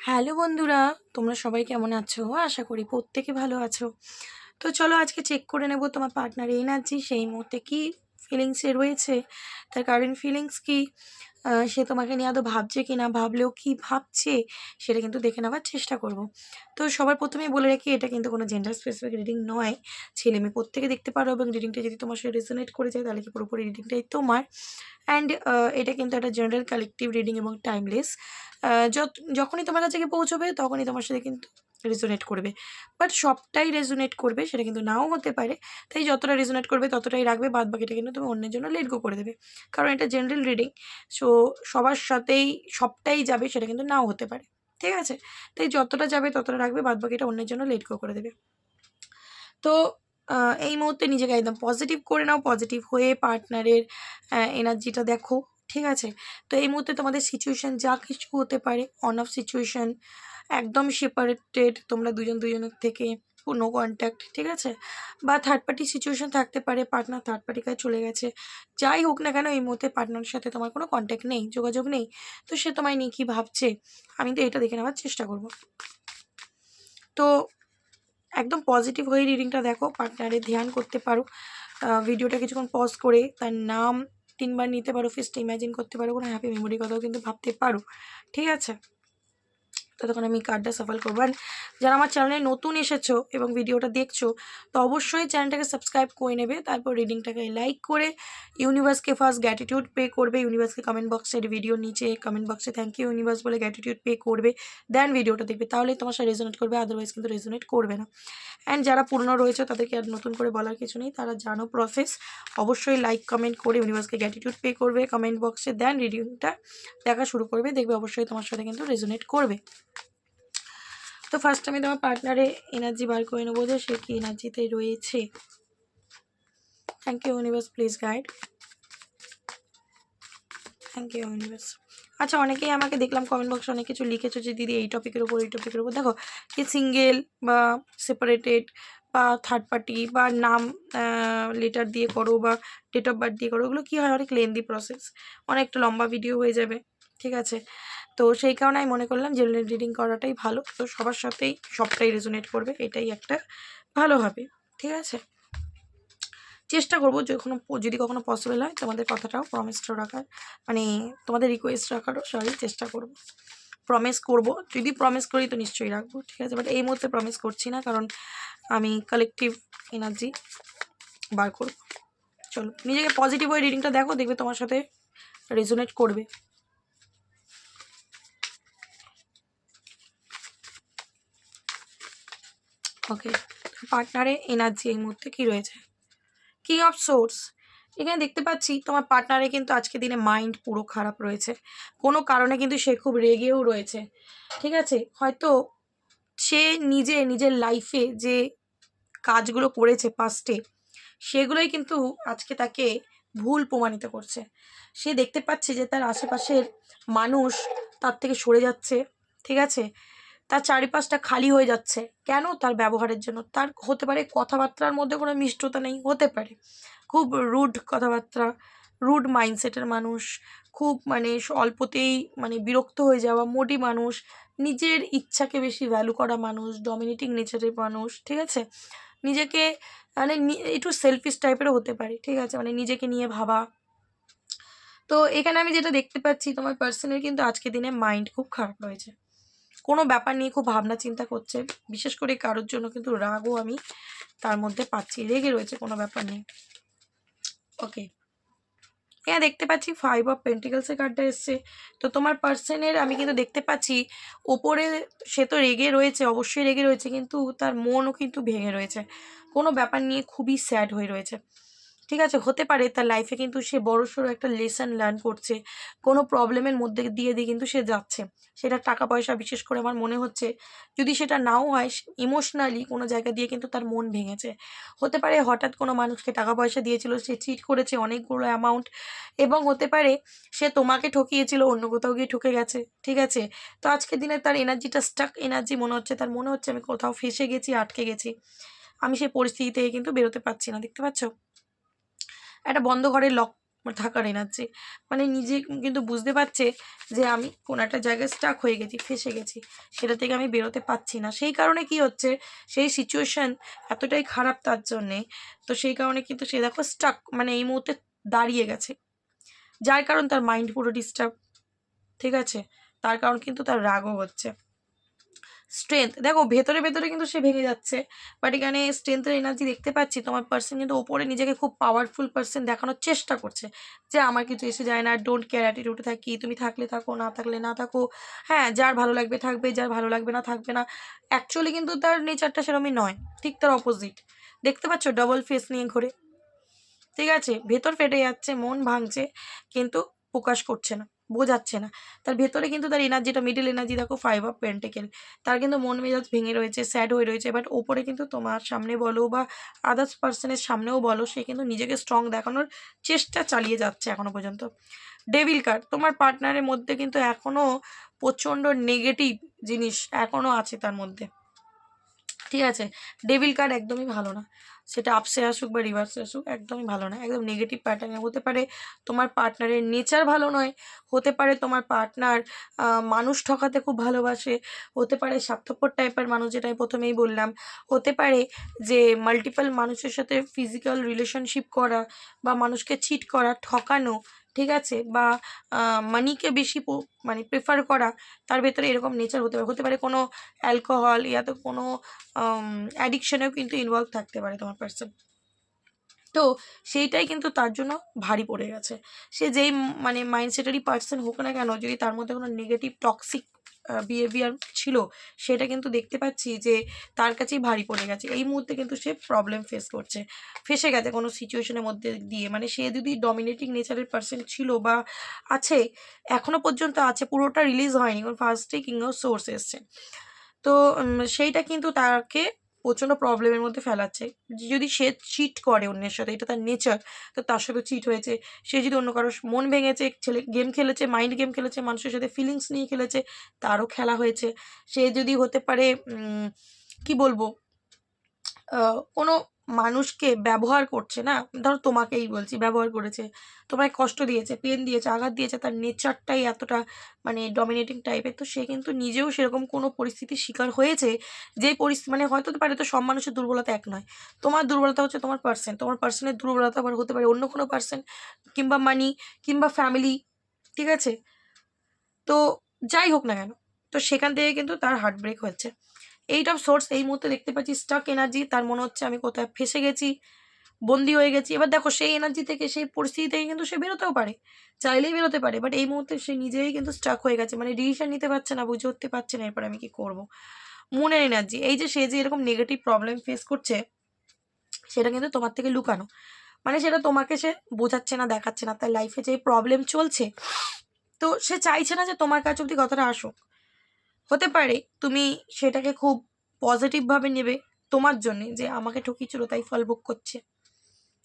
Hello বন্ধুরা, তোমরা সবাই কেমন আছো? আশা করি প্রত্যেকে ভালো আছো। তো চলো আজকে চেক করে নেব তোমার পার্টনার এনার্জি সেই মুহূর্তে কী ফিলিংসে রয়েছে। তার কারেন্ট ফিলিংস কি? সে তোমাকে নিয়ে আদৌ ভাবছে কি না ভাবলেও কি ভাবছে, সেটা কিন্তু দেখে নেওয়ার চেষ্টা করব। তো সবার প্রথমেই বলে রাখি, এটা কিন্তু কোনো জেন্ডার স্পেসিফিক রিডিং নয়। ছেলে মেয়ে প্রত্যেকে দেখতে পারো এবং রিডিংটা যদি তোমার সাথে রেজোনেট করে যায়, তাহলে কি পুরোপুরি রিডিংটাই তোমার। অ্যান্ড এটা কিন্তু একটা জেনারেল কালেকটিভ রিডিং এবং টাইমলেস যত, যখনই তোমার কাছে পৌঁছবে, তখনই তোমার সাথে কিন্তু রেজোনেট করবে। বাট সবটাই রেজোনেট করবে, সেটা কিন্তু নাও হতে পারে। তাই যতটা রেজোনেট করবে, ততটাই রাখবে বাদ বাকিটা কিন্তু তুমি অন্যের জন্য লেট গো করে দেবে। কারণ এটা জেনারেল রিডিং সো সবার সাথেই সবটাই যাবে, সেটা কিন্তু নাও হতে পারে। ঠিক আছে? তাই যতটা যাবে, ততটা রাখবে বাদ বাকিটা অন্যের জন্য লেট গো করে দেবে। তো এই মুহূর্তে নিজেকে একদম পজিটিভ করে নাও পজিটিভ হয়ে পার্টনারের এনার্জিটা দেখো। ঠিক আছে? তো এই মুহূর্তে তোমাদের সিচুয়েশান যা কিছু হতে পারে অন অফ সিচুয়েশান একদম সেপারেটেড তোমরা দুজন দুজনের থেকে নো কন্ট্যাক্ট ঠিক আছে? বা থার্ড পার্টি সিচুয়েশান থাকতে পারে পার্টনার থার্ড পার্টি কাছে চলে গেছে, যাই হোক না কেন এই মুহূর্তে পার্টনারের সাথে তোমার কোনো কন্ট্যাক্ট নেই, যোগাযোগ নেই, তো সে তোমায় নিয়ে কী ভাবছে? আমি তো এটা দেখে নেওয়ার চেষ্টা করব। তো একদম পজিটিভ হয়ে রিডিংটা দেখো পার্টনারের ধ্যান করতে পারো ভিডিওটা কিছুক্ষণ পজ করে, তার নাম তিনবার নিতে পারো ফেসটা ইমাজিন করতে পারো, কোনো হ্যাপি মেমোরির কথাও কিন্তু ভাবতে পারো, ঠিক আছে? ততক্ষণ আমি কার্ডটা সফল করব। আর যারা আমার চ্যানেলে নতুন এসেছ এবং ভিডিওটা দেখছ, তো অবশ্যই চ্যানেলটাকে সাবস্ক্রাইব করে নেবে, তারপর রিডিংটাকে লাইক করে ইউনিভার্সকে ফার্স্ট গ্র্যাটিটিউড পে করবে ইউনিভার্সকে কমেন্ট বক্সের ভিডিও নিচে কমেন্ট বক্সে থ্যাংক ইউ ইউনিভার্স বলে গ্র্যাটিটিউড পে করবে দেন ভিডিওটা দেখবে। তাহলে তোমার সাথে রেজোনেট করবে আদারওয়াইজ কিন্তু রেজোনেট করবে না। অ্যান্ড যারা পুরনো রয়েছে, তাদেরকে আর নতুন করে বলার কিছু নেই, তারা জানো প্রসেস অবশ্যই লাইক কমেন্ট করে ইউনিভার্সকে গ্র্যাটিটিউড পে করবে কমেন্ট বক্সে দেন রিডিংটা দেখা শুরু করবে, দেখবে অবশ্যই তোমার সাথে কিন্তু রেজোনেট করবে। তো ফার্স্ট আমি তোমার পার্টনারে এনার্জি বার করে নেব যে সে কি এনার্জিতে রয়েছে। Thank you universe please guide thank you universe আচ্ছা অনেকেই আমাকে দেখলাম কমেন্ট বক্সে অনেক কিছু লিখেছো যে, দিদি, এই টপিকের উপর, এই টপিকের উপর। দেখো, কি সিঙ্গেল বা সেপারেটেড বা থার্ড পার্টি বা নাম লেটার দিয়ে করো বা ডেট অফ বার্থ দিয়ে করো ওগুলো কী হয়? অনেক লেন্দি প্রসেস অনেকটা লম্বা ভিডিও হয়ে যাবে, ঠিক আছে? তো সেই কারণে আমি মনে করলাম জেনারেল রিডিং করাটাই ভালো। তো সবার সাথেই সবটাই রেজোনেট করবে, এটাই একটা ভালো হবে। ঠিক আছে? চেষ্টা করব যখন যদি কখনো পসিবল হয় তোমাদের কথাটাও প্রমিসটাও রাখার মানে তোমাদের রিকোয়েস্ট রাখারও সরি চেষ্টা করব। প্রমিস করব। যদি প্রমিস করি তো নিশ্চয়ই রাখব। ঠিক আছে? বাট এই মুহূর্তে প্রমিস করছি না, কারণ আমি কালেকটিভ এনার্জি বার করব। চলো, নিজেকে পজিটিভ ওই রিডিংটা দেখো, দেখবে তোমার সাথে রেজোনেট করবে। ওকে পার্টনারে এনার্জি এই মুহূর্তে কী রয়েছে? কিং অফ সোর্স এখানে দেখতে পাচ্ছি তোমার পার্টনারে কিন্তু আজকে দিনে মাইন্ড পুরো খারাপ রয়েছে। কোনো কারণে কিন্তু সে খুব রেগেও রয়েছে। ঠিক আছে? হয়তো সে নিজে, নিজের লাইফে যে কাজগুলো করেছে পাস্টে সেগুলোই কিন্তু আজকে তাকে ভুল প্রমাণিত করছে। সে দেখতে পাচ্ছে যে তার আশেপাশের মানুষ তার থেকে সরে যাচ্ছে। ঠিক আছে? তার চারিপাশটা খালি হয়ে যাচ্ছে। কেন তার ব্যবহারের জন্য? তার হতে পারে কথাবার্তার মধ্যে কোনো মিষ্টতা নেই, হতে পারে। খুব রুড কথাবার্তা রুড মাইন্ডসেটের মানুষ, খুব মানে অল্পতেই মানে বিরক্ত হয়ে যাওয়া, মোটি মানুষ, নিজের ইচ্ছাকে বেশি ভ্যালু করা মানুষ ডমিনেটিং নেচারের মানুষ, ঠিক আছে? নিজেকে মানে একটু সেলফিশ টাইপেরও হতে পারে, ঠিক আছে? মানে নিজেকে নিয়ে ভাবা। তো এখানে আমি যেটা দেখতে পাচ্ছি, তোমার পার্সনের কিন্তু আজকে দিনে মাইন্ড খুব খারাপ রয়েছে। কোনো ব্যাপার নিয়ে খুব ভাবনা চিন্তা করছে। বিশেষ করে কারোর জন্য কিন্তু রাগও আমি তার মধ্যে পাচ্ছি, রেগে রয়েছে কোনো ব্যাপার নেই। ওকে হ্যাঁ দেখতে পাচ্ছি ফাইভ অফ পেন্টিকেলসের কার্ডটা এসছে। তো তোমার পার্সনের আমি কিন্তু দেখতে পাচ্ছি, ওপরে সে তো রেগে রয়েছে, অবশ্যই রেগে রয়েছে, কিন্তু তার মনও কিন্তু ভেঙে রয়েছে। কোনো ব্যাপার নিয়ে খুবই স্যাড হয়ে রয়েছে। ঠিক আছে, হতে পারে তার লাইফে কিন্তু সে বড়সড় একটা লেসন লার্ন করছে। কোনো প্রবলেমের মধ্যে দিয়ে দিয়ে কিন্তু সে যাচ্ছে। সেটা টাকা পয়সা বিশেষ করে আমার মনে হচ্ছে, যদি সেটা নাও হয় ইমোশনালি কোনো জায়গা দিয়ে কিন্তু তার মন ভেঙেছে। হতে পারে হঠাৎ কোনো মানুষকে টাকা পয়সা দিয়েছিল, সে চিট করেছে অনেকগুলো অ্যামাউন্ট এবং হতে পারে সে তোমাকে ঠকিয়েছিল, অন্য কোথাও গিয়ে ঠকে গেছে, ঠিক আছে? তো আজকের দিনে তার এনার্জিটা স্টাক এনার্জি মনে হচ্ছে, তার মনে হচ্ছে আমি কোথাও ফেসে গেছি, আটকে গেছি। আমি সেই পরিস্থিতি থেকে কিন্তু বেরোতে পারছি না, দেখতে পাচ্ছ? একটা বন্ধ ঘরের লক থাকার এনার্জি মানে নিজে কিন্তু বুঝতে পারছে যে আমি কোনো একটা জায়গায় স্টাক হয়ে গেছি, ফেসে গেছি, সেটা থেকে আমি বেরোতে পারছি না। সেই কারণে কি হচ্ছে, সেই সিচুয়েশান এতটাই খারাপ তার জন্যে, তো সেই কারণে কিন্তু সে দেখো স্টাক মানে এই মুহূর্তে দাঁড়িয়ে গেছে। যার কারণ তার মাইন্ড পুরো ডিস্টার্ব ঠিক আছে? তার কারণ কিন্তু তার রাগও হচ্ছে। স্ট্রেংথ দেখো, ভেতরে ভেতরে কিন্তু সে ভেঙে যাচ্ছে। বাট এখানে স্ট্রেংথের এনার্জি দেখতে পাচ্ছি, তোমার পার্সন কিন্তু ওপরে নিজেকে খুব পাওয়ারফুল পার্সন দেখানোর চেষ্টা করছে। যে আমার কিছু এসে যায় না ডোন্ট কেয়ার অ্যাটিটিউডে থাকি, তুমি থাকলে থাকো, না থাকলে না থাকো। হ্যাঁ যার ভালো লাগবে থাকবে, যার ভালো লাগবে না থাকবে না। অ্যাকচুয়ালি কিন্তু তার নেচারটা সেরকমই নয়, ঠিক তার অপোজিট দেখতে পাচ্ছ ডবল ফেস নিয়ে ঘুরে। ঠিক আছে, ভেতর ফেটে যাচ্ছে, মন ভাঙছে, কিন্তু প্রকাশ করছে না। বোঝাচ্ছে না। তার ভেতরে কিন্তু তার এনার্জিটা মিডিল এনার্জি দেখো ফাইভ অফ পেন্টেকেল তার কিন্তু মন মেজাজ ভেঙে রয়েছে স্যাড হয়ে রয়েছে বাট ওপরে কিন্তু তোমার সামনে বলো বা আদার্স পার্সনের সামনেও বলো, সে কিন্তু নিজেকে স্ট্রং দেখানোর চেষ্টা চালিয়ে যাচ্ছে এখনও পর্যন্ত। ডেভিল কার্ড তোমার পার্টনারের মধ্যে কিন্তু এখনও প্রচণ্ড নেগেটিভ জিনিস এখনও আছে তার মধ্যে। ঠিক আছে? ডেভিল কার্ড একদমই ভালো না। সেটা আপসে আসুক বা রিভার্সে আসুক, একদমই ভালো নয়। একদম নেগেটিভ প্যাটার্নে হতে পারে তোমার পার্টনারের নেচার ভালো নয়, হতে পারে তোমার পার্টনার মানুষ ঠকাতে খুব ভালোবাসে, হতে পারে স্বার্থপর টাইপের মানুষ যেটা আমি প্রথমেই বললাম, হতে পারে যে মাল্টিপাল মানুষের সাথে ফিজিক্যাল রিলেশনশিপ করা বা মানুষকে চিট করা, ঠকানো ঠিক আছে? বা মানিকে বেশি মানে প্রেফার করা, তার ভেতরে এরকম নেচার হতে পারে। হতে পারে কোনো অ্যালকোহল ইয়া তো কোনো অ্যাডিকশানেও কিন্তু ইনভলভ থাকতে পারে তোমার পার্সন তো সেইটাই কিন্তু তার জন্য ভারী পড়ে গেছে। সে যেই মানে মাইন্ডসেটেরই পার্সন হোক না কেন, যদি তার মধ্যে কোনো নেগেটিভ টক্সিক বিহেভিয়ার ছিল, সেটা কিন্তু দেখতে পাচ্ছি যে তার কাছেই ভারী পড়ে গেছে। এই মুহূর্তে কিন্তু সে প্রবলেম ফেস করছে। ফেসে গেছে কোনো সিচুয়েশনের মধ্যে দিয়ে। মানে সে যদি ডমিনেটিং নেচারের পার্সেন্ট ছিল বা আছে এখনও পর্যন্ত আছে, পুরোটা রিলিজ হয়নি। কারণ ফার্স্টে কিং অফ সোর্স এসছে। তো সেইটা কিন্তু তাকে প্রচণ্ড প্রবলেমের মধ্যে ফেলাচ্ছে। যদি সে চিট করে অন্যের সাথে, এটা তার নেচার তো তার সাথে চিট হয়েছে। সে যদি অন্য কারোর মন ভেঙেছে, ছেলে গেম খেলেছে মাইন্ড গেম খেলেছে, মানুষের সাথে ফিলিংস নিয়ে খেলেছে, তারও খেলা হয়েছে। সে যদি হতে পারে কি বলব? কোনো মানুষকে ব্যবহার করছে না? ধরো তোমাকেই বলছি, ব্যবহার করেছে, তোমায় কষ্ট দিয়েছে পেন দিয়েছে, আঘাত দিয়েছে, তার নেচারটাই এতটা মানে ডমিনেটিং টাইপের তো সে কিন্তু নিজেও সেরকম কোনো পরিস্থিতির শিকার হয়েছে, যে পরিস্থিতি মানে হয়তো পারে তো সব মানুষের দুর্বলতা এক নয়। তোমার দুর্বলতা হচ্ছে তোমার পার্সন তোমার পার্সনের দুর্বলতা আবার হতে পারে অন্য কোনো পার্সন কিংবা মানি কিংবা ফ্যামিলি ঠিক আছে? তো যাই হোক না কেন, তো সেখান থেকে কিন্তু তার হার্ট ব্রেক হয়েছে। এইট অফ সোর্স এই মুহূর্তে দেখতে পাচ্ছি স্টাক এনার্জি তার মনে হচ্ছে আমি কোথায় ফেসে গেছি, বন্দি হয়ে গেছি। এবার দেখো, সেই এনার্জি থেকে, সেই পরিস্থিতি থেকে কিন্তু সে বেরোতেও পারে, চাইলেই বেরোতে পারে বাট এই মুহূর্তে সে নিজেই কিন্তু স্টাক হয়ে গেছে মানে ডিসিশন নিতে পারছে না, বুঝে উঠতে পারছে না, এরপর আমি কি করব? মনের এনার্জি এই যে সে যে এরকম নেগেটিভ প্রবলেম ফেস করছে, সেটা কিন্তু তোমার থেকে লুকানো মানে সেটা তোমাকে সে বোঝাচ্ছে না, দেখাচ্ছে না, তার লাইফে যে প্রবলেম চলছে, তো সে চাইছে না যে তোমার কাছে অব্দি কথাটা আসুক। হতে পারে তুমি সেটাকে খুব পজিটিভভাবে নেবে তোমার জন্যে যে আমাকে ঠকিয়েছিল তাই ফল ভোগ করছে।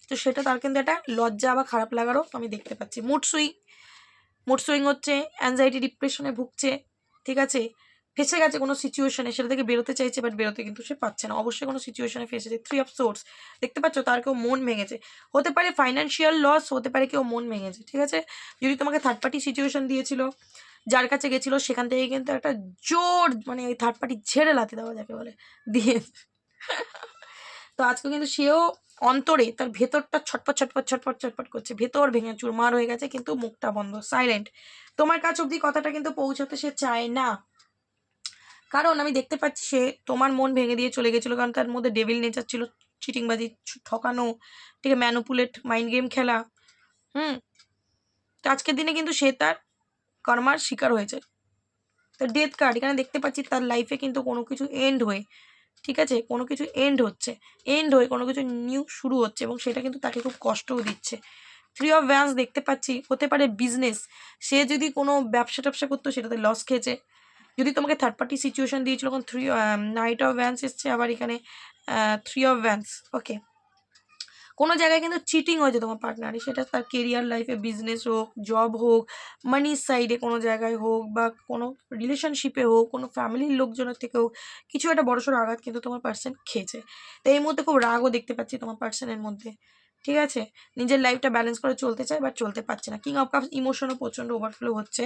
তো সেটা তার কিন্তু একটা লজ্জা বা খারাপ লাগারও আমি দেখতে পাচ্ছি। মুড সুইং মুড সুইং হচ্ছে অ্যাংজাইটি ডিপ্রেশনে ভুগছে, ঠিক আছে? ফেসে গেছে কোনো সিচুয়েশনে সেটা থেকে বেরোতে চাইছে বাট বেরোতে কিন্তু সে পাচ্ছে না। অবশ্যই কোনো সিচুয়েশনে ফেসেছে থ্রি অফ সোর্স দেখতে পাচ্ছ তার কেউ মন ভেঙেছে। হতে পারে ফাইন্যান্সিয়াল লস হতে পারে কেউ মন ভেঙেছে, ঠিক আছে? যদি তোমাকে থার্ড পার্টি সিচুয়েশন দিয়েছিল যার কাছে গেছিল সেখান থেকে কিন্তু একটা জোর মানে ওই থার্ড পার্টি ঝেড়ে লাতে দেওয়া যাকে বলে, দিয়ে। তো আজকে কিন্তু সেও অন্তরে তার ভেতরটা ছটপট ছটপট ছটপট ছটপট করছে। ভেতর ভেঙে চুরমার হয়ে গেছে কিন্তু মুখটা বন্ধ সাইলেন্ট তোমার কাছ অবধি কথাটা কিন্তু পৌঁছাতে সে চায় না। কারণ আমি দেখতে পাচ্ছি সে তোমার মন ভেঙে দিয়ে চলে গেছিল, কারণ তার মধ্যে ডেভিল নেচার ছিল, চিটিংবাজি ঠকানো, ঠিক ম্যানুপুলেট মাইন্ড গেম খেলা। হুম। তো আজকের দিনে কিন্তু সে তার কর্মার শিকার হয়েছে। তো ডেথ কার্ড এখানে দেখতে পাচ্ছি তার লাইফে কিন্তু কোনো কিছু এন্ড হয়ে, ঠিক আছে? কোনো কিছু এন্ড হচ্ছে। এন্ড হয়ে কোনো কিছু নিউ শুরু হচ্ছে এবং সেটা কিন্তু তাকে খুব কষ্টও দিচ্ছে। থ্রি অফ ভ্যান্স দেখতে পাচ্ছি, হতে পারে বিজনেস সে যদি কোনো ব্যবসা ট্যাবসা করতো, সেটাতে লস খেয়েছে। যদি তোমাকে থার্ড পার্টি সিচুয়েশন দিয়েছিল, তখন থ্রি নাইট অফ ভ্যান্স এসছে, আবার এখানে থ্রি অফ ভ্যান্স ওকে কোনো জায়গায় কিন্তু চিটিং হয়েছে তোমার পার্টনারে সেটা তার কেরিয়ার লাইফে বিজনেস হোক জব হোক মানির সাইডে কোনো জায়গায় হোক বা কোনো রিলেশনশিপে হোক, কোনো ফ্যামিলির লোকজনের থেকে হোক, কিছু একটা বড়সড় আঘাত কিন্তু তোমার পার্সন খেয়েছে। তো এই মুহূর্তে খুব রাগও দেখতে পাচ্ছি তোমার পার্সনের মধ্যে। ঠিক আছে? নিজের লাইফটা ব্যালেন্স করে চলতে চায় বাট চলতে পারছে না। কিং অফ কাপস ইমোশনও প্রচণ্ড ওভারফ্লো হচ্ছে।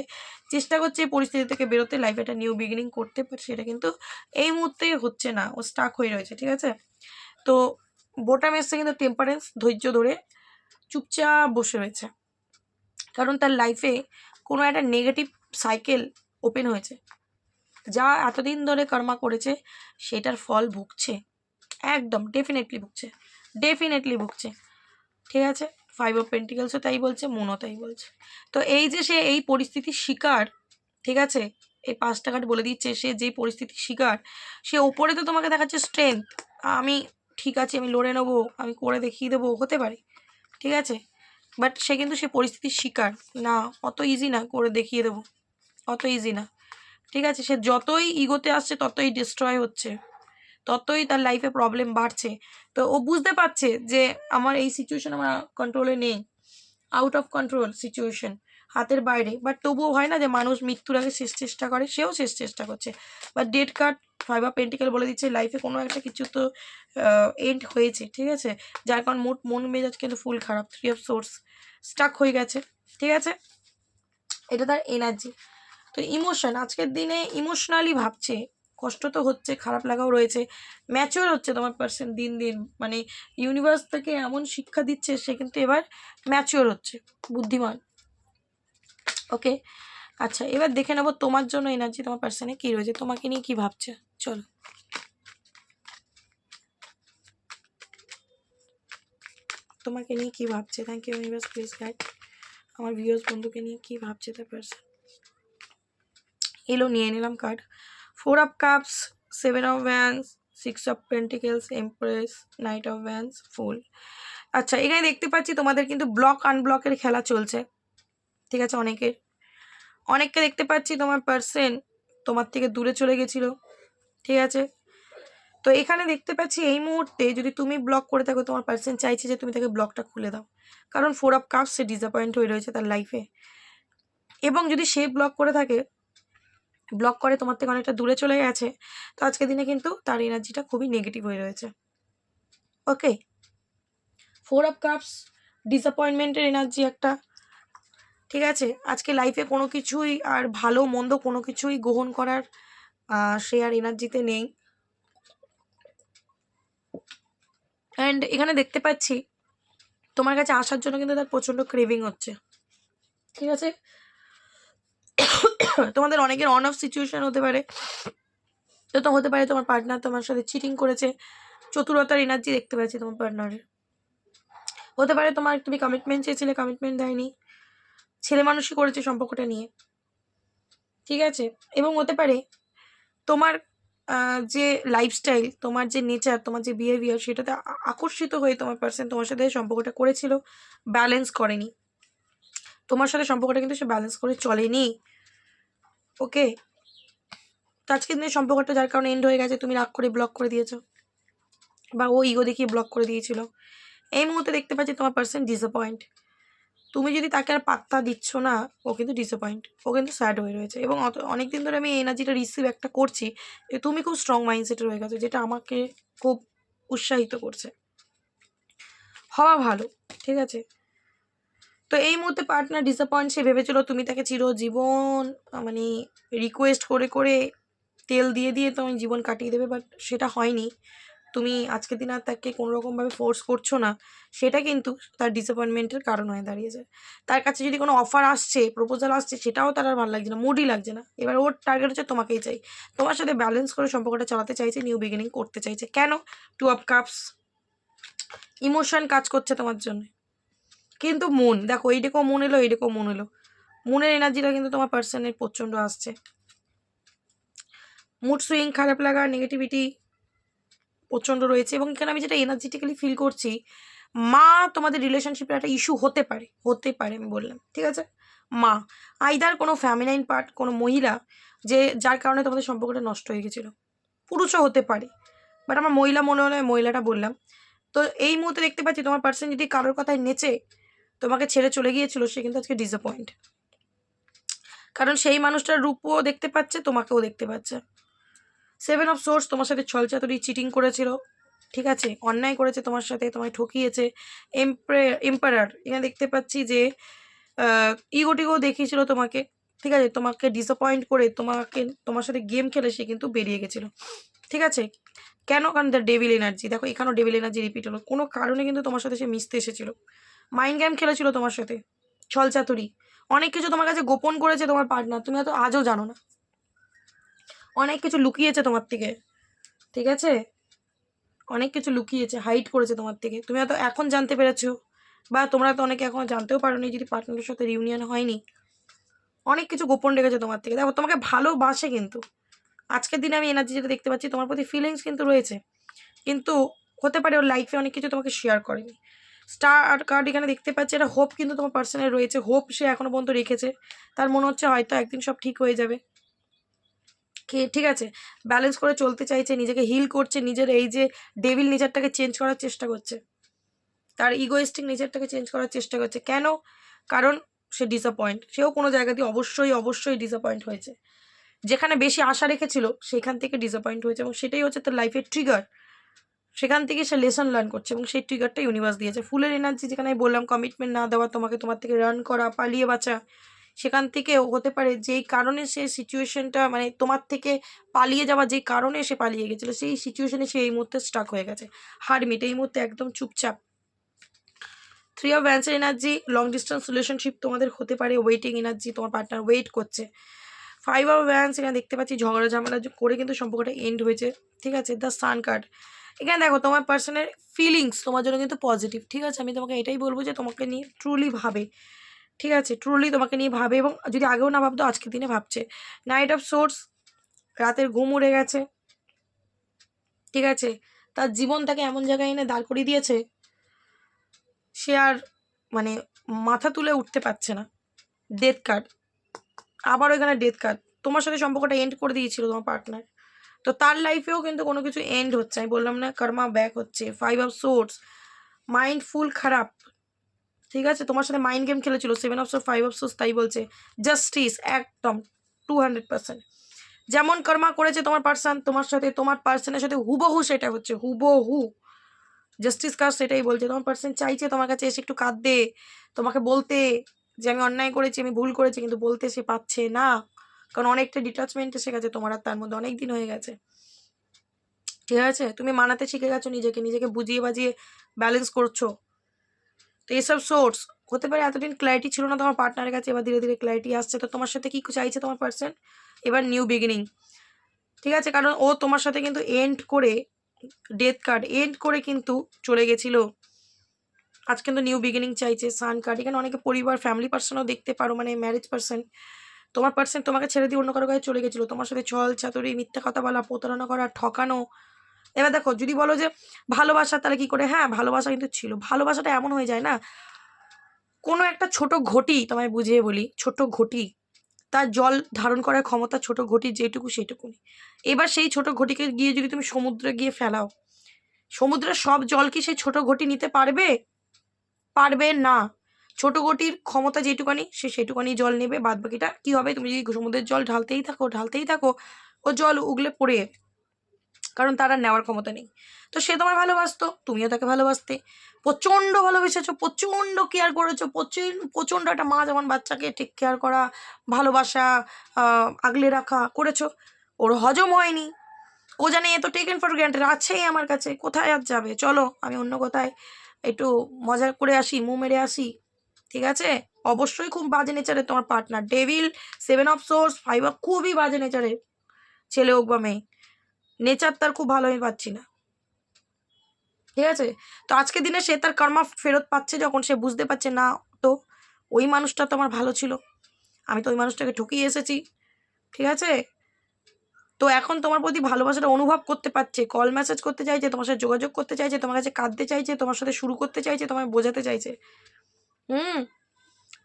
চেষ্টা করছে এই পরিস্থিতি থেকে বেরোতে লাইফে একটা নিউ বিগিনিং করতে সেটা কিন্তু এই মুহূর্তে হচ্ছে না। ও স্টাক হয়ে রয়েছে, ঠিক আছে? তো বোটাম এসছে কিন্তু টেম্পারেন্স ধৈর্য ধরে চুপচাপ বসে রয়েছে। কারণ তার লাইফে কোনো একটা নেগেটিভ সাইকেল ওপেন হয়েছে। যা এতদিন ধরে কর্মা করেছে, সেটার ফল ভুগছে। একদম ডেফিনেটলি ভুগছে। ডেফিনেটলি ভুগছে। ঠিক আছে? ফাইভ অফ পেন্টিকেলসও তাই বলছে মনও তাই বলছে। তো এই যে সে এই পরিস্থিতির শিকার, ঠিক আছে? এই পাঁচটা কার্ড বলে দিচ্ছে, সে যেই পরিস্থিতির শিকার, সে ওপরে তো তোমাকে দেখাচ্ছে স্ট্রেংথ আমি ঠিক আছে, আমি লড়ে নেব, আমি করে দেখিয়ে দেবো, হতে পারে, ঠিক আছে? বাট সে কিন্তু সে পরিস্থিতির শিকার। না, অত ইজি না, করে দেখিয়ে দেবো। অত ইজি না। ঠিক আছে? সে যতই ইগোতে আসছে, ততই ডিস্ট্রয় হচ্ছে। ততই তার লাইফে প্রবলেম বাড়ছে। তো ও বুঝতে পারছে যে আমার এই সিচুয়েশন আমার কন্ট্রোলে নেই। আউট অফ কন্ট্রোল সিচুয়েশন হাতের বাইরে। বাট তবুও হয় না যে মানুষ মৃত্যুর আগে শেষ চেষ্টা করে, সেও শেষ চেষ্টা করছে। But that card five of pentacle বলে দিচ্ছে লাইফে কোনো একটা কিছু তো এন্ড হয়েছে, ঠিক আছে? যার কারণ মোট মন মেজাজ কিন্তু ফুল খারাপ থ্রি অফ সোর্স স্টাক হয়ে গেছে, ঠিক আছে? এটা তার এনার্জি তো ইমোশন আজকের দিনে ইমোশনালি ভাবছে, কষ্ট তো হচ্ছে, খারাপ লাগাও রয়েছে ম্যাচিওর হচ্ছে তোমার পার্সন দিন দিন মানে ইউনিভার্স থেকে এমন শিক্ষা দিচ্ছে, সে কিন্তু এবার ম্যাচিওর হচ্ছে, বুদ্ধিমান ওকে আচ্ছা এবার দেখে নেব তোমার জন্য এনার্জি তোমার পার্সনে কী রয়েছে, তোমাকে নিয়ে কী ভাবছে? চলো। তোমাকে নিয়ে কী ভাবছে? Thank you universe please guide আমার ভিউয়ার্স বন্ধুকে নিয়ে কী ভাবছে তার পার্সন এলো, নিয়ে নিলাম card four of cups seven of wands six of pentacles empress knight of wands fool আচ্ছা এখানে দেখতে পাচ্ছি তোমাদের কিন্তু ব্লক আনব্লকের খেলা চলছে। ঠিক আছে, অনেকের। অনেককে দেখতে পাচ্ছি তোমার পার্সেন তোমার থেকে দূরে চলে গেছিল, ঠিক আছে? তো এখানে দেখতে পাচ্ছি এই মুহূর্তে যদি তুমি ব্লক করে থাকো, তোমার পার্সেন চাইছে যে তুমি তাকে ব্লকটা খুলে দাও। কারণ ফোর অফ কাপস সে ডিসঅ্যাপয়েন্ট হয়ে রয়েছে তার লাইফে এবং যদি সে ব্লক করে থাকে ব্লক করে তোমার থেকে অনেকটা দূরে চলে গেছে, তো আজকের দিনে কিন্তু তার এনার্জিটা খুবই নেগেটিভ হয়ে রয়েছে। ওকে ফোর অফ কাপস ডিসঅ্যাপয়েন্টমেন্টের এনার্জি একটা ঠিক আছে? আজকে লাইফে কোনো কিছুই আর ভালো, মন্দ কোনো কিছুই গ্রহণ করার সে আর এনার্জিতে নেই। অ্যান্ড এখানে দেখতে পাচ্ছি, তোমার কাছে আসার জন্য কিন্তু তার প্রচণ্ড ক্রেভিং হচ্ছে। ঠিক আছে? তোমাদের অনেকের অন অফ সিচুয়েশান হতে পারে। তো হতে পারে তোমার পার্টনার তোমার সাথে চিটিং করেছে। চতুরতার এনার্জি দেখতে পাচ্ছি তোমার পার্টনারের হতে পারে তোমার, তুমি কমিটমেন্ট চেয়েছিলে কমিটমেন্ট দেয়নি। ছেলে মানুষই করেছে সম্পর্কটা নিয়ে। ঠিক আছে? এবং হতে পারে তোমার যে লাইফস্টাইল তোমার যে নেচার তোমার যে বিহেভিয়ার সেটাতে আকর্ষিত হয়ে তোমার পার্সন তোমার সাথে সম্পর্কটা করেছিল ব্যালেন্স করেনি। তোমার সাথে সম্পর্কটা কিন্তু সে ব্যালেন্স করে চলেনি। ওকে তো আজকের দিনে সম্পর্কটা যার কারণে এন্ড হয়ে গেছে, তুমি রাগ করে ব্লক করে দিয়েছ। বা ও ইগো দেখিয়ে ব্লক করে দিয়েছিল। এই মুহূর্তে দেখতে পাচ্ছি তোমার পার্সন ডিসঅ্যাপয়েন্ট তুমি যদি তাকে আর পাত্তা দিচ্ছ না, ও কিন্তু ডিসঅ্যাপয়েন্ট ও কিন্তু স্যাড হয়ে রয়েছে। এবং অত অনেক দিন ধরে আমি এই এনার্জিটা রিসিভ একটা করছি যে তুমি খুব স্ট্রং মাইন্ডসেটের হয়ে গেছো, যেটা আমাকে খুব উৎসাহিত করছে। হওয়া ভালো, ঠিক আছে? তো এই মুহূর্তে পার্টনার ডিসঅ্যাপয়েন্ট সে ভেবেছিল তুমি তাকে চিরজীবন মানে রিকোয়েস্ট করে করে তেল দিয়ে দিয়ে তুমি জীবন কাটিয়ে দেবে বাট সেটা হয়নি। তুমি আজকের দিন আর তাকে কোনো রকমভাবে ফোর্স করছ না, সেটা কিন্তু তার ডিসঅ্যাপয়েন্টমেন্টের কারণ হয়ে দাঁড়িয়েছে তার কাছে যদি কোনো অফার আসছে প্রপোজাল আসছে, সেটাও তার আর ভালো লাগছে না মুডই লাগছে না। এবার ওর টার্গেট হচ্ছে তোমাকেই চাই। তোমার সাথে ব্যালেন্স করে সম্পর্কটা চালাতে চাইছে নিউ বিগিনিং করতে চাইছে। কেন? টু অফ কাপস ইমোশন কাজ করছে তোমার জন্য। কিন্তু মন, দেখো এইটাকেও মন এলো এইটাকেও মন এলো। মনের এনার্জিটা কিন্তু তোমার পার্সনের প্রচণ্ড আসছে। মুড সুইং খারাপ লাগা নেগেটিভিটি প্রচণ্ড রয়েছে এবং এখানে আমি যেটা এনার্জেটিক্যালি ফিল করছি, মা তোমাদের রিলেশনশিপের একটা ইস্যু হতে পারে হতে পারে আমি বললাম, ঠিক আছে? মা আইদার কোনো ফ্যামিলাইন পার্ট কোনো মহিলা যে যার কারণে তোমাদের সম্পর্কটা নষ্ট হয়ে গেছিল, পুরুষও হতে পারে বাট আমার মহিলা মনে হলে মহিলাটা বললাম, তো এই মুহূর্তে দেখতে পাচ্ছি তোমার পার্সন যদি কারোর কথায় নেচে তোমাকে ছেড়ে চলে গিয়েছিল, সে কিন্তু আজকে ডিসঅ্যাপয়েন্ট কারণ সেই মানুষটার রূপও দেখতে পাচ্ছে, তোমাকেও দেখতে পাচ্ছে। সেভেন অফ সোর্স তোমার সাথে ছলচাতুরি চিটিং করেছিল। ঠিক আছে? অন্যায় করেছে তোমার সাথে, তোমায় ঠকিয়েছে। এমপ্রে এম্পারার এখানে দেখতে পাচ্ছি যে ইগো টিগো দেখিয়েছিল তোমাকে। ঠিক আছে? তোমাকে ডিসঅ্যাপয়েন্ট করে তোমাকে, তোমার সাথে গেম খেলে সে কিন্তু বেরিয়ে গেছিল। ঠিক আছে? কেন? কারণ দ্য ডেভিল এনার্জি দেখো, এখানেও ডেভিল এনার্জি রিপিট হলো। কোনো কারণে কিন্তু তোমার সাথে সে মিশতে এসেছিল। মাইন্ড গেম খেলেছিল তোমার সাথে। ছলচাতুরি অনেক কিছু তোমার কাছে গোপন করেছে তোমার পার্টনার তুমি হয়তো আজও জানো না। অনেক কিছু লুকিয়েছে তোমার থেকে, ঠিক আছে? অনেক কিছু লুকিয়েছে হাইট করেছে তোমার থেকে। তুমি হয়তো এখন জানতে পেরেছ, বা তোমরা তো অনেকে এখন জানতেও পারোনি যদি পার্টনারের সাথে রিউনিয়ন হয়নি। অনেক কিছু গোপন রেখেছে তোমার থেকে। দেখো, তোমাকে ভালোবাসে কিন্তু। আজকের দিনে আমি এনার্জি যেটা দেখতে পাচ্ছি, তোমার প্রতি ফিলিংস কিন্তু রয়েছে। কিন্তু হতে পারে ওর লাইফে অনেক কিছু তোমাকে শেয়ার করেনি। স্টার কার্ড এখানে দেখতে পাচ্ছি, এটা হোপ কিন্তু তোমার পার্সনের রয়েছে। হোপ সে এখনও পর্যন্ত রেখেছে। তার মনে হচ্ছে হয়তো একদিন সব ঠিক হয়ে যাবে। ঠিক আছে? ব্যালেন্স করে চলতে চাইছে, নিজেকে হিল করছে, নিজের এই যে ডেভিল নেচারটাকে চেঞ্জ করার চেষ্টা করছে। তার ইগোয়েস্টিক নেচারটাকে চেঞ্জ করার চেষ্টা করছে। কেন? কারণ সে ডিসঅ্যাপয়েন্ট সেও কোনো জায়গা দিয়ে অবশ্যই অবশ্যই ডিসঅ্যাপয়েন্ট হয়েছে। যেখানে বেশি আশা রেখেছিল, সেখান থেকে ডিসঅ্যাপয়েন্ট হয়েছে এবং সেটাই হচ্ছে তার লাইফের ট্রিগার সেখান থেকে সে লেসন লার্ন করছে এবং সেই ট্রিগারটা ইউনিভার্স দিয়েছে। ফুলের এনার্জি যেখানে বললাম কমিটমেন্ট না দেওয়া, তোমাকে তোমার থেকে রান করা, পালিয়ে বাঁচা। সেখান থেকে হতে পারে যেই কারণে সে সিচুয়েশনটা মানে তোমার থেকে পালিয়ে যাওয়া যে কারণে সে পালিয়ে গেছিল, সেই সিচুয়েশনে সে এই মুহূর্তে স্টাক হয়ে গেছে। হারমিট, এই মুহূর্তে একদম চুপচাপ। থ্রি অফ ভ্যান্সের এনার্জি লং ডিস্টেন্স রিলেশনশিপ তোমাদের হতে পারে ওয়েটিং এনার্জি তোমার পার্টনার ওয়েট করছে। ফাইভ অফ ভ্যান্স এখানে দেখতে পাচ্ছি ঝগড়া ঝামেলা করে কিন্তু সম্পর্কটা এন্ড হয়েছে, ঠিক আছে? দ্য সান কার্ড এখানে দেখো তোমার পার্সনের ফিলিংস তোমার জন্য কিন্তু পজিটিভ ঠিক আছে? আমি তোমাকে এটাই বলব যে তোমাকে নিয়ে ট্রুলি ভাবে। ঠিক আছে ট্রুলি তোমাকে নিয়ে ভাবে এবং যদি আগেও না ভাবতো, আজকের দিনে ভাবছে। নাইট অফ সোর্স রাতের ঘুম উড়ে গেছে। ঠিক আছে, তার জীবন তাকে এমন জায়গায় এনে দাঁড় করিয়ে দিয়েছে, সে আর মানে মাথা তুলে উঠতে পারছে না। ডেথ কার্ড আবার এখানে ডেথ কার্ড তোমার সাথে সম্পর্কটা এন্ড করে দিয়েছিল তোমার পার্টনার তো তার লাইফেও কিন্তু কোনো কিছু এন্ড হচ্ছে আমি বললাম না কর্মা ব্যাক হচ্ছে। Five of swords mind full খারাপ। ঠিক আছে? তোমার সাথে মাইন্ড গেম খেলেছিল সেভেন অফ ফাইভ অফ তাই বলছে। জাস্টিস একদম টু হান্ড্রেড পার্সেন্ট যেমন কর্মা করেছে তোমার পার্সন তোমার সাথে, তোমার পার্সনের সাথে হুবহু সেটা হচ্ছে, হুবহু। জাস্টিস কার সেটাই বলছে, তোমার পার্সন চাইছে তোমার কাছে এসে একটু কাঁদতে, তোমাকে বলতে যে আমি অন্যায় করেছি, আমি ভুল করেছি, কিন্তু বলতে সে পাচ্ছে না। কারণ অনেকটা ডিটাচমেন্ট এসে গেছে তোমার, আর তার মধ্যে অনেক দিন হয়ে গেছে। ঠিক আছে? তুমি মানাতে শিখে গেছো নিজেকে নিজেকে বুঝিয়ে বাজিয়ে ব্যালেন্স করছ। তো এসব সোর্স হতে পারে এতদিন ক্ল্যারিটি ছিল না তোমার পার্টনারের কাছে, এবার ধীরে ধীরে ক্ল্যারিটি আসছে। তো তোমার সাথে কি চাইছে তোমার পার্সন এবার নিউ বিগিনিং ঠিক আছে? কারণ ও তোমার সাথে কিন্তু এন্ড করে ডেথ কার্ড এন্ড করে কিন্তু চলে গেছিল। আজ কিন্তু নিউ বিগিনিং চাইছে সান কার্ড এখানে অনেকে পরিবার ফ্যামিলি পার্সনও দেখতে পারো মানে ম্যারেজ পার্সন তোমার পার্সন তোমাকে ছেড়ে দিয়ে অন্য কারও কাছে চলে গেছিল। তোমার সাথে ছল চাতুরি, মিথ্যা কথা বলা, প্রতারণা করা, ঠকানো এবার দেখো, যদি বলো যে ভালোবাসা, তাহলে কি করে? হ্যাঁ ভালোবাসা কিন্তু ছিল। ভালোবাসাটা এমন হয়ে যায় না, কোনো একটা ছোট ঘটি, তোমায় বুঝিয়ে বলি, ছোট ঘটি, তার জল ধারণ করার ক্ষমতা ছোট ঘটি যেটুকু সেটুকুনি। এবার সেই ছোট ঘটিকে গিয়ে যদি তুমি সমুদ্রে গিয়ে ফেলাও, সমুদ্রের সব জল কি সেই ছোট ঘটি নিতে পারবে? পারবে না। ছোট ঘটির ক্ষমতা যেটুকানি, সে সেটুকানি জল নেবে। বাদ বাকিটা কী হবে? তুমি যদি সমুদ্রের জল ঢালতেই থাকো ঢালতেই থাকো, ও জল উগলে পড়ে কারণ তার নেওয়ার ক্ষমতা নেই। তো সে তোমায় ভালোবাসতো, তুমিও তাকে ভালোবাসতে। প্রচণ্ড ভালোবেসেছো, প্রচণ্ড কেয়ার করেছ প্রচণ্ড প্রচণ্ড একটা মা যেমন বাচ্চাকে ঠিক কেয়ার করা, ভালোবাসা আগলে রাখা করেছ, ওর হজম হয়নি। ও জানে এ তো টেকেন ফর গ্রান্টেড আছেই আমার কাছে, কোথায় আর যাবে? চলো, আমি অন্য কোথায় একটু মজা করে আসি মু মেরে আসি, ঠিক আছে? অবশ্যই খুব বাজে নেচারের তোমার partner devil seven of swords five of খুবই বাজে নেচারের ছেলে হোক বা মেয়ে। নেচার তার খুব ভালো আমি পাচ্ছি না। ঠিক আছে? তো আজকের দিনে সে তার কর্মা ফেরত পাচ্ছে যখন সে বুঝতে পারছে, না, তো ওই মানুষটা তো আমার ভালো ছিল। আমি তো ওই মানুষটাকে ঠকিয়ে এসেছি। ঠিক আছে? তো এখন তোমার প্রতি ভালোবাসাটা অনুভব করতে পারছে। কল মেসেজ করতে চাইছে, তোমার সাথে যোগাযোগ করতে চাইছে, তোমার কাছে কাঁদতে চাইছে, তোমার সাথে শুরু করতে চাইছে, তোমায় বোঝাতে চাইছে। হুম?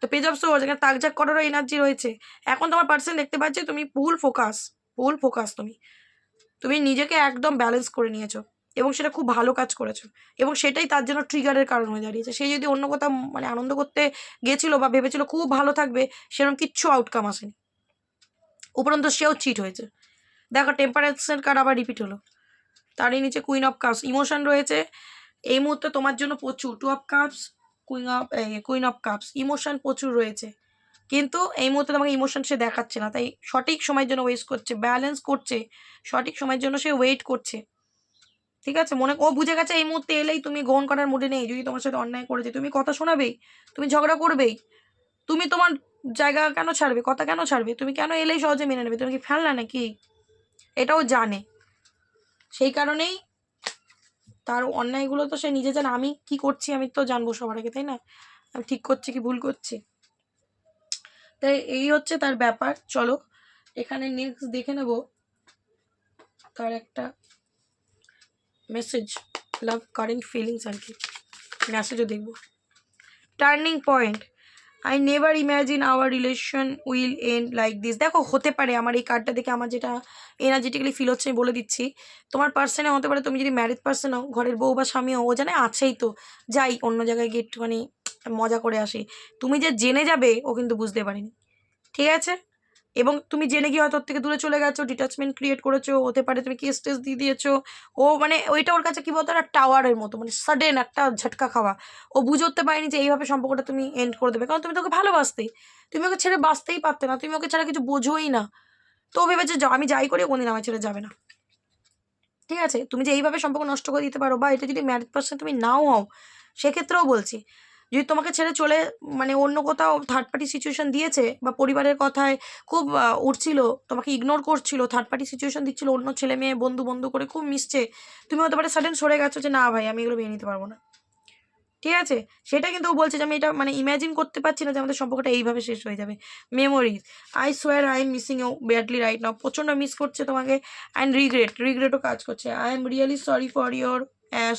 তো পেজ অফ সোর্স এখানে তাকঝাক করারও এনার্জি রয়েছে। এখন তোমার পার্সন দেখতে পাচ্ছে, তুমি ফুল ফোকাস ফুল ফোকাস তুমি। তুমি নিজেকে একদম ব্যালেন্স করে নিয়েছো এবং সেটা খুব ভালো কাজ করেছ এবং সেটাই তার জন্য ট্রিগারের কারণ হয়ে দাঁড়িয়েছে। সে যদি অন্য কোথাও মানে আনন্দ করতে গেছিল বা ভেবেছিল খুব ভালো থাকবে, সেরকম কিচ্ছু আউটকাম আসেনি। উপরন্ত সেও চিট হয়েছে। দেখো টেম্পারেচার কার্ড আবার রিপিট হলো। তারই নিচে কুইন অফ কাপস ইমোশন রয়েছে। এই মুহূর্তে তোমার জন্য প্রচুর two of cups queen of queen of cups emotion প্রচুর রয়েছে। কিন্তু এই মুহূর্তে তোমাকে ইমোশন সে দেখাচ্ছে না। তাই সঠিক সময়ের জন্য ওয়েস্ট করছে ব্যালেন্স করছে, সঠিক সময়ের জন্য সে ওয়েট করছে। ঠিক আছে? মনে, ও বুঝে গেছে এই মুহূর্তে এলেই তুমি গ্রহণ করার মুডে নেই। যদি তোমার সাথে অন্যায় করেছে, তুমি কথা শোনাবেই, তুমি ঝগড়া করবেই। তুমি তোমার জায়গা কেন ছাড়বে, কথা কেন ছাড়বে? তুমি কেন এলেই সহজে মেনে নেবে? তুমি কি ফেলনা নাকি? এটাও জানে। সেই কারণেই তার অন্যায়গুলো তো সে নিজে জানে। আমি কি করছি আমি তো জানব সবার আগে, তাই না? আমি ঠিক করছি কি ভুল করছি? তাই এই হচ্ছে তার ব্যাপার। চলো, এখানে নেক্সট দেখে নেব তার একটা মেসেজ লাভ কারেন্ট ফিলিংস আর কি। মেসেজও দেখব। Turning point I never imagine our relation will end like this দেখো, হতে পারে আমার এই কার্ডটা দেখে আমার যেটা এনার্জেটিক্যালি ফিল হচ্ছে, আমি বলে দিচ্ছি। তোমার পার্সনে হতে পারে তুমি যদি ম্যারিড পার্সন হও, ঘরের বউ বা স্বামীও ও জানে আছেই তো। যাই, অন্য জায়গায় গিয়ে একটুখানি মজা করে আসি। তুমি যে জেনে যাবে, ও কিন্তু বুঝতে পারেনি। ঠিক আছে? এবং তুমি জেনে গিয়ে হয়তো থেকে দূরে চলে গেছো ডিটাচমেন্ট ক্রিয়েট করেছ, হতে পারে তুমি কেস টেস দিয়ে দিয়েছ। ও মানে ওইটা ওর কাছে কী বলতো, একটা টাওয়ারের মতো মানে সাডেন একটা ঝটকা খাওয়া। ও বুঝে উঠতে পারেনি যে এইভাবে সম্পর্কটা তুমি এন্ড করে দেবে। কারণ তুমি তোকে ভালোবাসতে তুমি ওকে ছেড়ে বাঁচতেই পারতে না, তুমি ওকে ছাড়া কিছু বোঝোই না। তো ভেবেছে আমি যাই করি কোনদিন আমার ছেড়ে যাবে না। ঠিক আছে? তুমি যে এইভাবে সম্পর্ক নষ্ট করে দিতে পারো, বা এটা যদি ম্যারিড পার্সন তুমি নাও হও, সেক্ষেত্রেও বলছি। যদি তোমাকে ছেড়ে চলে মানে অন্য কোথাও থার্ড পার্টি সিচুয়েশন দিয়েছে বা পরিবারের কথায় খুব উঠছিল, তোমাকে ইগনোর করছিল থার্ড পার্টি সিচুয়েশন দিচ্ছিল, অন্য ছেলে মেয়ে, বন্ধু বন্ধু করে খুব মিশছে, তুমি হতে পারে সাডেন সরে গেছো যে না ভাই, আমি এগুলো মেনে নিতে পারব না। ঠিক আছে? সেটা কিন্তু ও বলছে যে আমি এটা মানে ইমাজিন করতে পারছি না যে আমাদের সম্পর্কটা এইভাবে শেষ হয়ে যাবে। Memories I swear I am missing you badly right now প্রচণ্ড মিস করছে তোমাকে অ্যান্ড রিগ্রেট রিগ্রেটও কাজ করছে। I am really sorry for your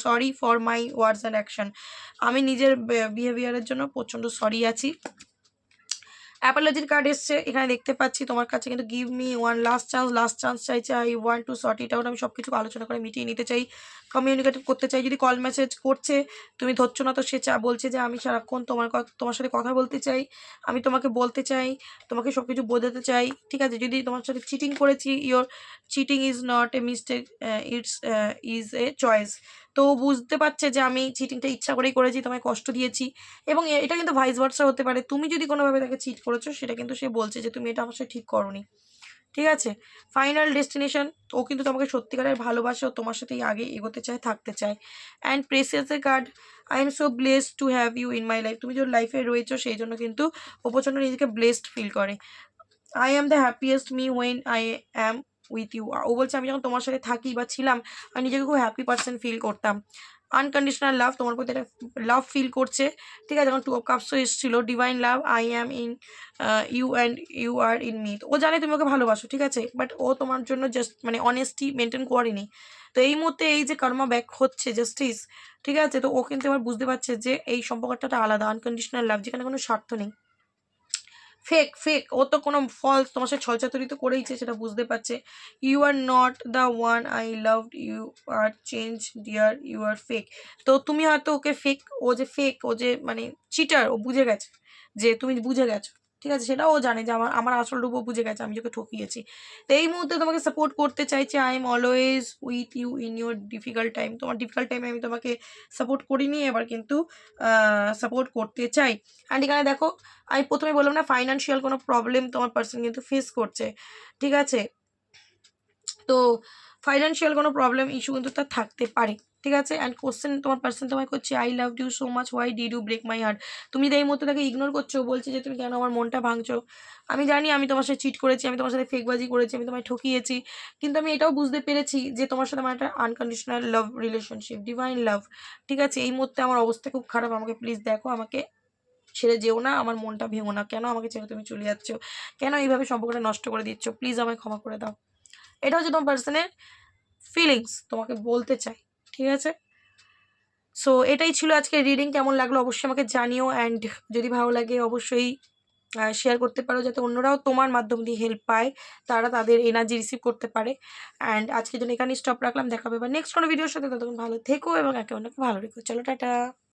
sorry for my words and action আমি নিজের বিহেভিয়ারের জন্য প্রচণ্ড সরি আছি। অ্যাপোলজির কার্ড এসছে, এখানে দেখতে পাচ্ছি, তোমার কাছে কিন্তু give me one last chance last chance চাইছে I want to sort it out আমি সব কিছু আলোচনা করে মিটিয়ে নিতে চাই কমিউনিকেট করতে চাই, যদি কল মেসেজ করছে, তুমি ধরছো না তো সে চা, বলছে যে আমি সারাক্ষণ তোমার তোমার সাথে কথা বলতে চাই, আমি তোমাকে বলতে চাই, তোমাকে সব কিছু বোঝাতে চাই, ঠিক আছে? যদি তোমার সাথে চিটিং করেছি your cheating is not a mistake it's is a choice তো বুঝতে পারছে যে আমি চিটিংটা ইচ্ছা করেই করেছি, তোমায় কষ্ট দিয়েছি। এবং এটা কিন্তু ভাইস ভার্সা হতে পারে। তুমি যদি কোনোভাবে তাকে চিট করেছ, সেটা কিন্তু সে বলছে যে তুমি এটা আমার সাথে ঠিক করনি। ঠিক আছে? ফাইনাল ডেস্টিনেশন ও কিন্তু তোমাকে সত্যিকারের ভালোবাসে, ও তোমার সাথেই আগে এগোতে চায়, থাকতে চায়। And প্রেসিয়াসের card I am so blessed to have you in my life তুমি যে লাইফে রয়েছো, সেই জন্য কিন্তু ও প্রচণ্ড নিজেকে ব্লেসড ফিল করে। I am the happiest me when I am with you আর ও বলছে, আমি যখন তোমার সাথে থাকি বা ছিলাম, আমি নিজেকে খুব হ্যাপি পার্সন ফিল করতাম। আনকন্ডিশনাল লাভ তোমার প্রতি একটা লাভ ফিল করছে। ঠিক আছে, যখন টু অফ কাপসও এসেছিল divine love I am in you and you are in me ও জানে তুমি ওকে ভালোবাসো, ঠিক আছে? বাট ও তোমার জন্য জাস্ট মানে অনেস্টি মেনটেন করেনি। তো এই মুহূর্তে এই যে কর্মা ব্যাক হচ্ছে জাস্টিস ঠিক আছে? তো ও কিন্তু এবার বুঝতে পারছে যে এই সম্পর্কটা আলাদা আনকন্ডিশনাল লাভ যেখানে কোনো স্বার্থ নেই। ফেক ফেক ও তো কোনো ফলস তোমার সাথে ছলচাতুরি তো করেইছে, সেটা বুঝতে পারছে। You are not the one I love you are change dear you are fake তো তুমি হয়তো ওকে ফেক ও যে ফেক ও যে মানে চিটার ও বুঝে গেছে, যে তুমি বুঝে গেছো। ঠিক আছে? সেটাও জানে যে আমার আমার আসল রূপও বুঝে গেছে, আমি তোকে ঠকিয়েছি। তো এই মুহূর্তে তোমাকে সাপোর্ট করতে চাইছে I am always with you in your difficult time তোমার ডিফিকাল্ট টাইমে আমি তোমাকে সাপোর্ট করিনি, এবার কিন্তু সাপোর্ট করতে চাই। অ্যান্ড এখানে দেখো, আমি প্রথমে বললাম না ফাইনান্সিয়াল কোনো প্রবলেম তোমার পার্সন কিন্তু ফেস করছে, ঠিক আছে? তো ফাইনান্সিয়াল কোনো প্রবলেম ইস্যু কিন্তু তার থাকতে পারে। ঠিক আছে? অ্যান্ড কোশ্চেন তোমার পার্সন তোমায় করছে I love you so much why did you break my heart তুমি এই মুহূর্তে তাকে ইগনোর করছ, বলছে যে, তুমি কেন আমার মনটা ভাঙছো? আমি জানি আমি তোমার সাথে চিট করেছি, আমি তোমার সাথে ফেকবাজি করেছি, আমি তোমায় ঠকিয়েছি, কিন্তু আমি এটাও বুঝতে পেরেছি যে তোমার সাথে আমার একটা unconditional love relationship divine love ঠিক আছে? এই মুহূর্তে আমার অবস্থা খুব খারাপ, আমাকে প্লিজ দেখো, আমাকে ছেড়ে যেও না, আমার মনটা ভেঙো না। কেন আমাকে ছেড়ে তুমি চলে যাচ্ছ? কেন এইভাবে সম্পর্কটা নষ্ট করে দিচ্ছ? প্লিজ আমায় ক্ষমা করে দাও। এটা হচ্ছে তোমার পার্সনের ফিলিংস তোমাকে বলতে চাই। ঠিক আছে? সো এটাই ছিল আজকে রিডিং কেমন লাগল অবশ্যই আমাকে জানিও। অ্যান্ড যদি ভালো লাগে, অবশ্যই শেয়ার করতে পারো যাতে অন্যরাও তোমার মাধ্যম দিয়ে হেল্প পায়। তারা তাদের এনার্জি রিসিভ করতে পারে। অ্যান্ড আজকে যেন এখানে স্টপ রাখলাম। দেখাবে বা নেক্সট কোনো ভিডিওর সাথে। ততক্ষণ ভালো থেকো এবং একে অন্যকে ভালো রেখো। চলো, টাটা!